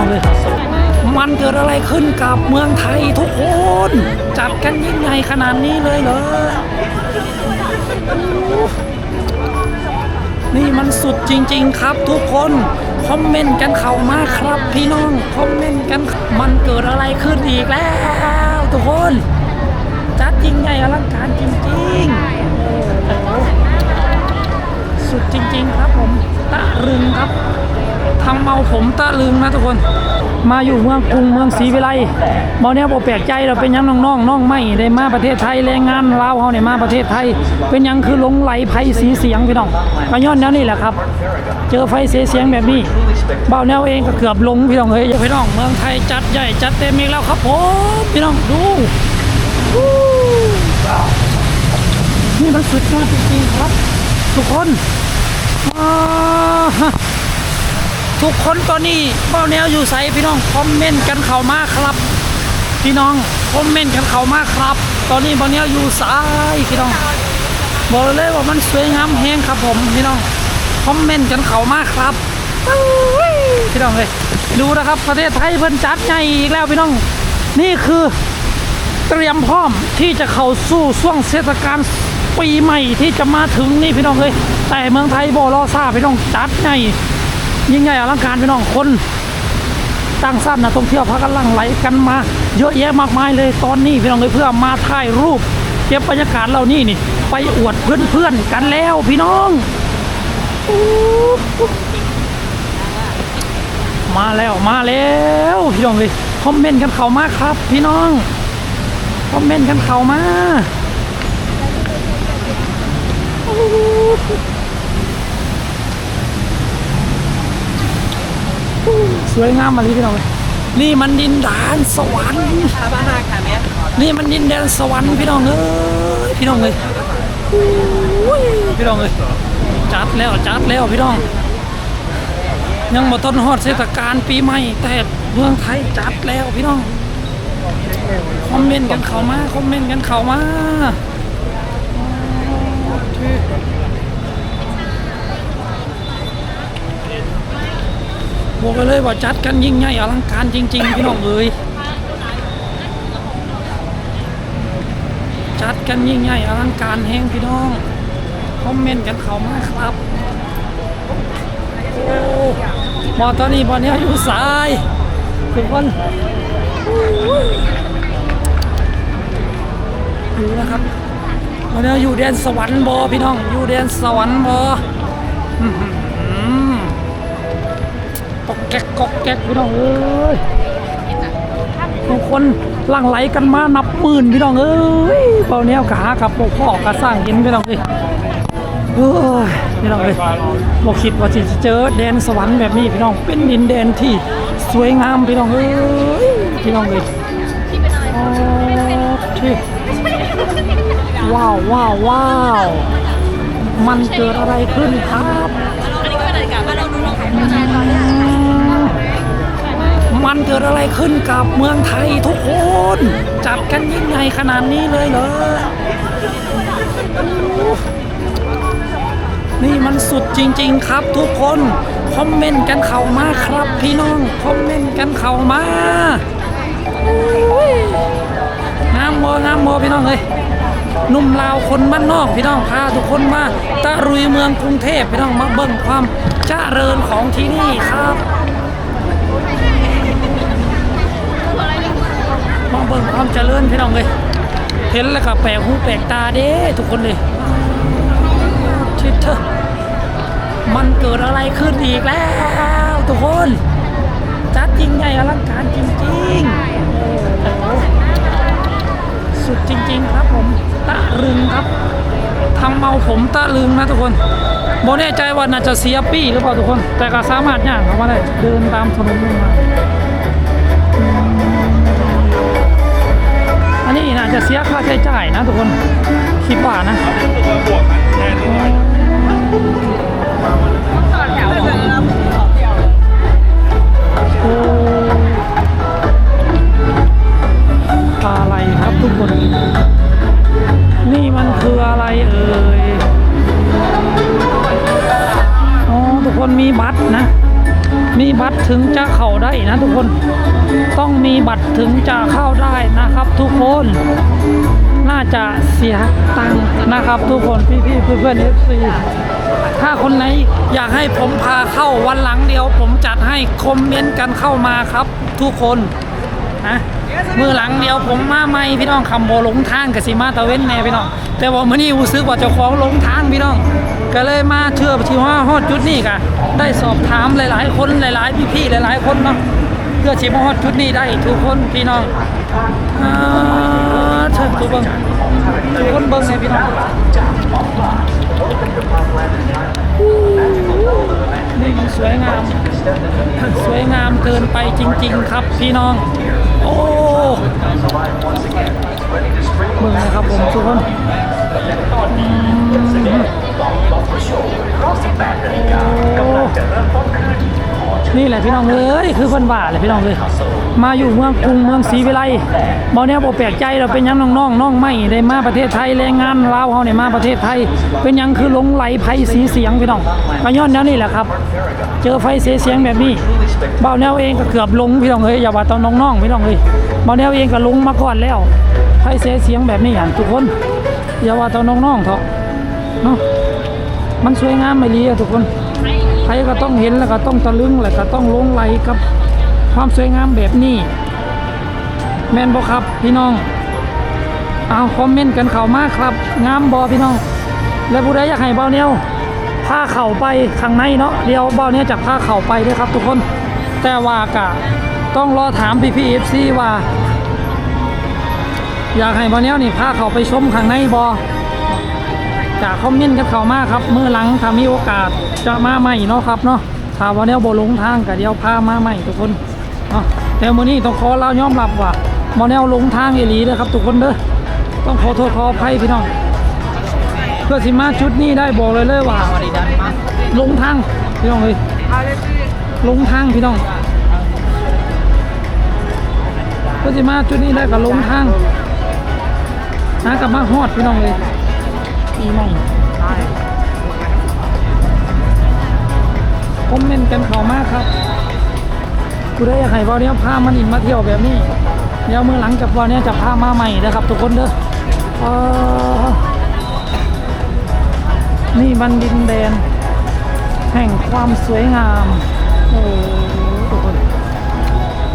น้องเลยมันเกิดอะไรขึ้นกับเมืองไทยทุกคน จัดกันยิ่งใหญ่ขนาดนี้เลยเหรอ นี่มันสุดจริง ๆ ครับทุกคน คอมเมนต์กันเข้ามาครับพี่น้อง คอมเมนต์กัน มันเกิดอะไรขึ้นอีกแล้ว ทุกคน จัดยิ่งใหญ่อลังการจริง ๆ สุดจริง ๆ ครับผม ตะลึงครับทำเมาผมตะลึงนะทุกคน มาอยู่เมืองกรุงเมืองศรีวิไลบอเนี้ยบอแปลกใจเราเป็นยังน้องๆน้องไม่ได้มาประเทศไทยแรงงานลาวเขาเนี่ยมาประเทศไทย เป็นยังคือหลงไหลไฟสีเสียงพี่น้องก็ย้อนแนวนี้แหละครับ เจอไฟเสียเสียงแบบนี้เบาแนวเองก็เกือบหลงพี่น้องเฮ้ยพี่น้องเมืองไทยจัดใหญ่จัดเต็มอีกแล้วครับผมพี่น้องดูนี่มันสุดยอดจริงๆครับ ทุกคน ทุกคนตอนนี้เบ้าแนวอยู่ใสพี่น้องคอมเมนต์กันเข้ามาครับ พี่น้องคอมเมนต์กันเข้ามาครับ ตอนนี้เบ้าแนวอยู่สายพี่น้อง บอกเลยว่ามันสวยงามแฮงครับผมพี่น้องคอมเมนต์กันเข้ามาครับพี่น้องเลยดูนะครับประเทศไทยเพิ่นจัดใหญ่อีกแล้วพี่น้อง นี่คือเตรียมพร้อมที่จะเข้าสู่ช่วงเทศกาล ปีใหม่ที่จะมาถึงนี่พี่น้องเลยแต่เมืองไทยบอรอซาพี่น้องจัดใหญ่ยิ่งใหญ่อลังการพี่น้องคนตั้งสั้นนะท่องเที่ยวพักกันลังไหลกันมา เยอะแยะมากมายเลยตอนนี้พี่น้องเลยเพื่อมาถ่ายรูปเก็บบรรยากาศเรานี่นี่ ไปอวดเพื่อนๆกันแล้วพี่น้องมาแล้วมาแล้วพี่น้องเลยคอมเมนต์กันเข้ามาครับ พี่น้องคอมเมนต์กันเข้ามา สวยงามมาลีพี่น้องเลยนี่มันดินแดนสวรรค์บ้านนาค่ะแม่นี่มันดินแดนสวรรค์พี่น้องเอ้ยพี่น้องเลยอุ้ยพี่น้องเลยจัดแล้วจัดแล้วพี่น้อง ยังมาต้นฮอดเทศกาลปีใหม่แต่เมืองไทยจัดแล้วพี่น้องคอมเมนต์กันเข้ามาคอมเมนต์กันเข้ามาโอเค บอกกันเลยว่าจัดกันยิ่งใหญ่อลังการจริง ๆ พี่น้องเอ้ยจัดกันยิ่งใหญ่อลังการแห้งพี่น้องคอมเมนต์กันเขามาครับโอ้บอตอนนี้บอลนี้อยู่สายทุกคนดูนะครับบอลนี้อยู่แดนสวรรค์บอพี่น้องอยู่แดนสวรรค์บออื้อหือ กอกแก๊กกอกแก๊กพี่น้องเอ้ยทุกคนหลั่งไหลกันมานับหมื่นพี่น้องเอ้ยเบาแนวกะหากับพวกพ่อกะสร้างเห็นพี่น้องเอ้ยเอ้ยพี่น้องเอ้ยบอกคิดว่าจะเจอแดนสวรรค์แบบนี้พี่น้องเป็นดินแดนที่สวยงามพี่น้องเอ้ยพี่น้องเอ้ยโอ้ที่ว้าวว้าวว้าวมันเกิดอะไรขึ้นครับ อันนี้ก็เป็นนาฬิกาบ้านเราดูลองขายใช่ตอนนี้ มันเกิดอะไรขึ้นกับเมืองไทยทุกคน จัดกันยิ่งใหญ่ขนาดนี้เลยเหรอ นี่มันสุดจริง ๆ ครับทุกคน คอมเมนต์กันเข้ามาครับพี่น้อง คอมเมนต์กันเข้ามาอุ้ยงามโมงามโมพี่น้องเลยนุ่มลาวคนบ้านนอกพี่น้องพาทุกคนมาตะรุยเมืองกรุงเทพพี่น้องมาเบิ่งความเจริญของที่นี่ครับ มองเบิ่งความเจริญพี่น้องเลยเห็นแล้วก็แปลกหูแปลกตาเด้ทุกคนเลยชิดเถอะมันเกิดอะไรขึ้นอีกแล้ว ทุกคน จัดยิ่งใหญ่อลังการจริงๆโอ้โหสุดจริง ๆ ครับผมตะลึงครับทำเมาผมตะลึงนะทุกคนโบแน่ใจว่าน่าจะเสียปี้หรือเปล่าทุกคน แต่ก็สามารถย่างเข้ามาได้เดินตามถนนลงมา จะเสียค่าใช้จ่ายนะทุกคนคิดว่านะต่อแถวเลยครับต่อแถวโอ้อะไรครับทุกคน นี่มันคืออะไรเอ่ยอ๋อทุกคนมีบัตรนะ มีบัตรถึงจะเข้าได้นะทุกคน ต้องมีบัตรถึงจะเข้าได้นะครับ ทุกคน น่าจะเสียตังค์นะครับ ทุกคนพี่ๆเพื่อนๆเอฟซีถ้าคนไหนอยากให้ผมพาเข้าวันหลังเดียว ผมจัดให้คอมเมนต์กันเข้ามาครับ ทุกคนนะมือหลังเดียวผมมาไม่พี่น้องคำโบลงทางกับสีมาตะเว้นแน่พี่น้อง แต่ว่ามื่อนี้รู้สึกว่าเจ้าของลงทางพี่น้อง ก็เลยมาเชื่อที่ว่าฮอดจุดนี้กะได้สอบถามหลาย ๆ คนหลาย ๆ พี่ๆหลาย ๆ คนเนาะ เพื่อชิมฮอดจุดนี้ได้ทุกคนพี่น้องเชิญทุกคนทุกคนเบิ่งเลยพี่น้องนี่มันสวยงาม สวยงามเกินไปจริง ๆ ครับพี่น้อง โอ้เบิ่งนะครับผมทุกคนอืม นี่แหละพี่น้องเอ้ยคือเพิ่นว่าแหละพี่น้องเลยมาอยู่เมืองกรุงเมืองศรีวิไลบ่แนวบ่แปลกใจเราเป็นยังน้องๆน้องไม่ได้มาประเทศไทยแรงงานลาวเฮาเนี่ยมาประเทศไทย เป็นยังคือหลงไหลไผสีเสียงพี่น้องก็ย้อนแนวนี้แหละครับ เจอไฟเสียเสียงแบบนี้เบาแนวเองก็เกือบลงพี่น้องเอ้ยอย่าว่าตอนน้องๆพี่น้องเอ้ยเบาแนวเองก็ลงมาก่อนแล้วไฟเสียเสียงแบบนี้อย่างทุกคนอย่าว่าตอนน้องๆเถอะเนาะมันสวยงามไม่ลีอะทุกคน รก็ต้องเห็นแล้วก็ต้องตะลึงแล้วก็ต้องลงไหลกับความสวยงามแบบนี้ แมนบ่ครับพี่น้อง เอาคอมเมนต์กันเข้ามาครับ งามบอพี่น้อง และผู้ใดอยากให้เบาแนวพาเข่าไปข้างในเนาะเดี๋ยวเบาแนวจากพาเข่าไปด้วยครับ ทุกคน แต่ว่ากะต้องรอถามพี่พีเอฟซีว่า อยากให้เบาแนวนี่พาเข่าไปชมข้างในบอ จากคอมเมนต์กันเขามากครับเมื่อหลังถ้ามีโอกาสจะมาใหม่เนาะครับเนาะถ้าเบาแนวบ่หลงทางก็เดี๋ยวพามาใหม่ทุกคนเนาะแต่มื้อนี้ต้องขอเล่ายอมรับว่าเบาแนวลงทางอีหลีเด้อครับทุกคนเด้อต้องขอโทษขออภัยพี่น้องเพื่อสิมาชุดนี้ได้บอกเลยเลยว่าลงทางพี่น้องเลยลงทางพี่น้องเพื่อสิมาชุดนี้ได้ก็ลงทางหากับมาฮอดพี่น้องเลย ปีใหม่คอมเมนต์กันเขามากครับ กูได้อยากให้บอลเนี้ยพามันอินมาเที่ยวแบบนี้ เดี๋ยวเมื่อหลังจากบอลเนี้ยจะพามาใหม่นะครับ ทุกคนเด้ออนี่มันดินแดน แห่งความสวยงาม โอ้โหทุกคน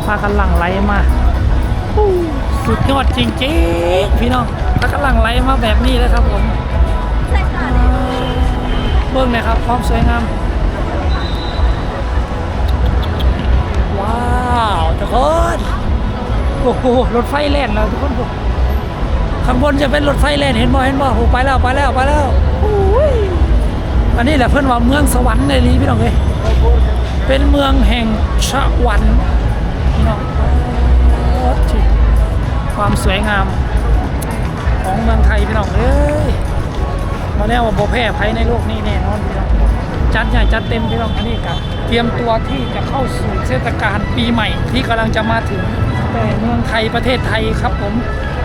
พากันหลั่งไหลมาสุดยอดจริงๆพี่น้องพากันหลั่งไหลมาแบบนี้เลยครับผม เบิ่งเลยครับ ความสวยงาม ว้าวทุกคนโอ้โหรถไฟแล่นแล้วทุกคนข้างบนจะเป็นรถไฟแล่นเห็นบ่เห็นบ่โอ้ไปแล้วไปแล้วไปแล้วอันนี้แหละเพื่อนว่าเมืองสวรรค์ในนี้พี่น้องเอ้ยเป็นเมืองแห่งสวรรค์พี่น้องที่ความสวยงามของเมืองไทยพี่น้องเอ้ย มาแล้วว่าโบแพ้ภัยในโลกนี้แน่นอนพี่น้องจัดใหญ่จัดเต็มพี่น้องอันนี้ครับเตรียมตัวที่จะเข้าสู่เทศกาลปีใหม่ที่กำลังจะมาถึงแต่เมืองไทยประเทศไทยครับผม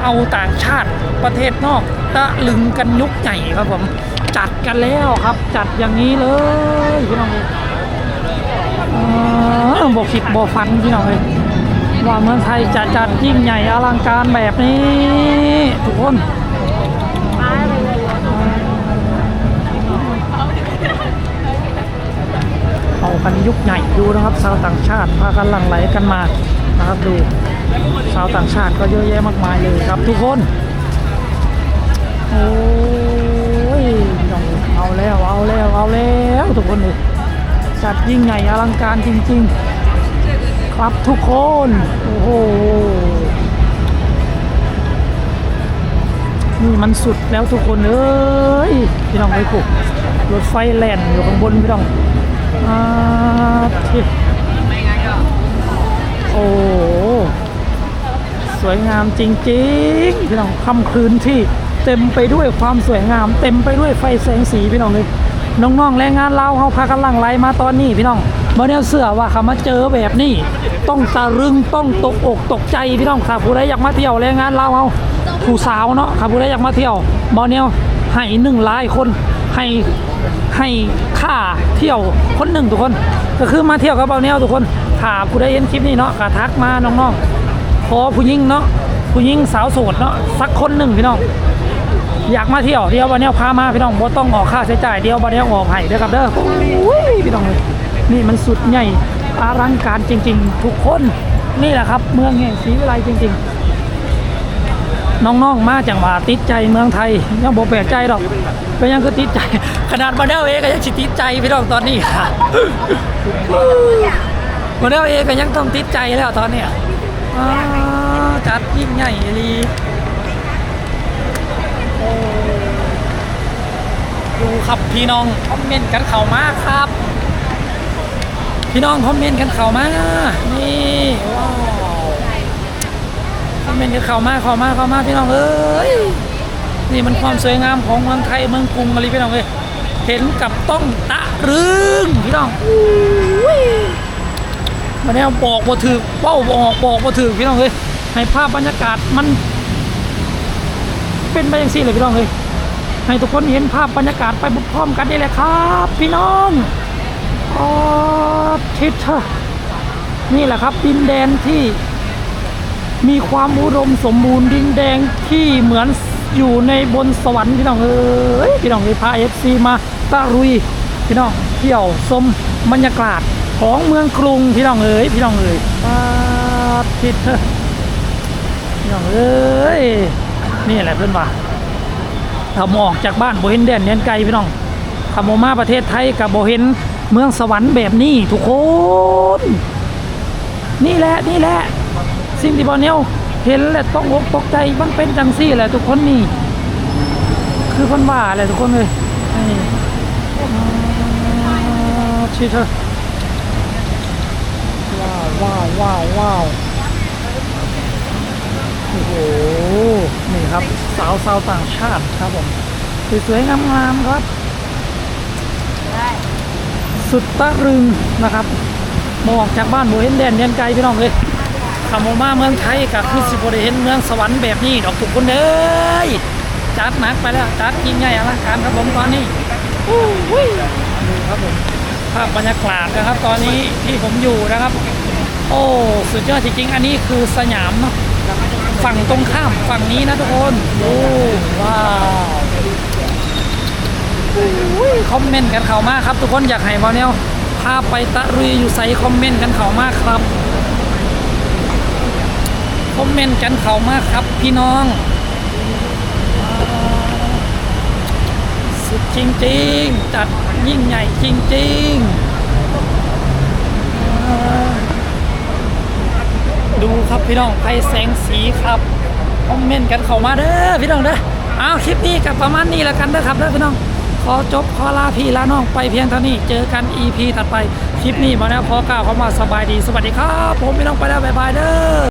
เอาต่างชาติประเทศนอกตะลึงกันยุคใหญ่ครับผมจัดกันแล้วครับ จัดอย่างนี้เลยพี่น้องเลยเออบกคิดบกฟันพี่น้องเลยว่าเมืองไทยจะจัดยิ่งใหญ่อลังการแบบนี้ ทุกคน เอา กันยุคใหญ่ดูนะครับชาวต่างชาติพากันหลั่งไหลกันมานะครับดูชาวต่างชาติก็เยอะแยะมากมายเลยครับทุกคนโอ้ยน้องเอาแล้วเอาแล้วเอาแล้วทุกคนเลยจัดยิ่งใหญ่อลังการจริง ๆ ครับทุกคนโอ้โหนี่มันสุดแล้วทุกคนเอ้ยพี่น้องไอ้กุกรถไฟแล่นอยู่ข้างบนพี่น้อง โอ้สวยงามจริงๆพี่น้องค่ำคืนที่เต็มไปด้วยความสวยงาม เต็มไปด้วยไฟแสงสีพี่น้องเลยน้องๆแรงงานเราเขาพากันหลั่งไหลมาตอนนี้พี่น้องเมื่อเนี่ยเสือว่าเขามาเจอแบบนี้ ต้องตะลึงต้องตกอกตกใจพี่น้องค่ะผู้ใดอยากมาเที่ยวแรงงานเราเขาผู้สาวเนาะค่ะผู้ใดอยากมาเที่ยวบอเนียให้หนึ่งล้านคน ให้ให้ค่าเที่ยวคนหนึ่งทุกคน ก็คือมาเที่ยวกับเบาแนวทุกคนถ้าผู้ใดเห็นคลิปนี้เนาะก็ทักมาน้องๆขอผู้หญิงเนาะผู้หญิงสาวโสดเนาะสักคนหนึ่งพี่น้องอยากมาเที่ยวเดียววันนี้พามาพี่น้องบ่ต้องออกค่าใช้จ่ายเดียววันนี้ออกให้เด้อครับเด้อโอ้ยพี่น้องเลยนี่มันสุดใหญ่อลังการจริง ๆ ทุกคนนี่แหละครับ เมืองแห่งศรีวิไลจริง ๆ น้องๆมาจังหวัดติดใจเมืองไทยยังบ่แปลกใจหรอกเป็ยังคือติดใจ ขนาดมาเดลเองก็ยังสิติดใจพี่น้องตอนนี้ค่ะมาเดลเองก็ยังต้องติดใจแล้วตอนเนี้ยจัดยิ่งใหญ่ดีดูครับพี่น้องคอมเมนต์กันเข้ามากครับ พี่น้องคอมเมนต์กันเข้ามานี่ว้าว มเมนต์เข้ามาเข้ามาเข้ามาพี่น้องเอ้ยนี่มันความสวยงามของเมืองไทยเมืองกรุงอะไรพี่น้องเอ้ยเห็นกับต้องตะรึงพี่น้องอุ้ยมาแนวบอกบ่ถือเป้าบอกบอกบ่ถือพี่น้องเอ้ยให้ภาพบรรยากาศมัน เป็นไปอย่างสี่เลยพี่น้องเอ้ยให้ทุกคนเห็นภาพบรรยากาศไปพร้อมกันนี่แหละครับ พี่น้องอ๋อทิศเธอนี่แหละครับดินแดนที่ มีความอุดมสมบูรณ์ดินแดงที่เหมือนอยู่ในบนสวรรค์พี่น้องเอ้ยพี่น้องเอ้ยพาเอฟซีมาตะรุยพี่น้องเที่ยวชมบรรยากาศของเมืองกรุงพี่น้องเอ้ยพี่น้องเอ้ยปาทิศเธอพี่น้องเอ้ยนี่แหละเพื่อนว่าถ้ามออกจากบ้านโบเห็นแดนแดนไกลพี่น้องขโมมาประเทศไทยกับโบเห็นเมืองสวรรค์แบบนี้ทุกคน นี่แหละนี่แหละ สิ่งที่บอเนียวเห็นแล้วต้องอกตกใจมันเป็นจังซี่แหละทุกคนนี่ คือคนว่าแหละทุกคนเลยนี่อ่าชิเธอว้าวว้าวว้าวว้าวโอ้โห นี่ครับ สาวสาวต่างชาติครับผมสวยๆงามๆครับ สุดตะรึงนะครับมออกจากบ้านโบเห็นแดนแดนไกลพี่น้องเลย ขับมาเมืองไทยกับคือสิบได้เห็นเมืองสวรรค์แบบนี้ดอกทุกคนเลยจัดหนักไปแล้วจัดยิ่งใหญ่อลังการครับผมตอนนี้อู้หู้ดูครับผมภาพบรรยากาศนะครับ ตอนนี้ที่ผมอยู่นะครับ โอ้สุดยอดจริงๆอันนี้คือสยามเนาะฝั่งตรงข้ามฝั่งนี้นะทุกคนโอ้ว้าวคอมเมนต์กันเขามากครับ ทุกคนอยากให้บอลเนวพาไปตะรุยอยู่ใส่คอมเมนต์กันเขามากครับ อมเมนต์กันเขามากครับพี่น้อง สุดจริงๆ จัดยิ่งใหญ่จริงๆ ดูครับพี่น้องไฟแสงสีครับคอมเมนต์กันเข้ามาเด้อพี่น้องเด้อเอาคลิปนี้กับประมาณนี้แล้วกันเด้อครับเด้อพี่น้องขอจบขอลาพี่ลาน้องไปเพียงเท่านี้ เจอกัน EP ถัดไป คลิปนี้มาแล้วขอกล่าวคำว่าสบายดี สวัสดีครับ ผมพี่น้องไปแล้ว บ๊ายบายเด้อ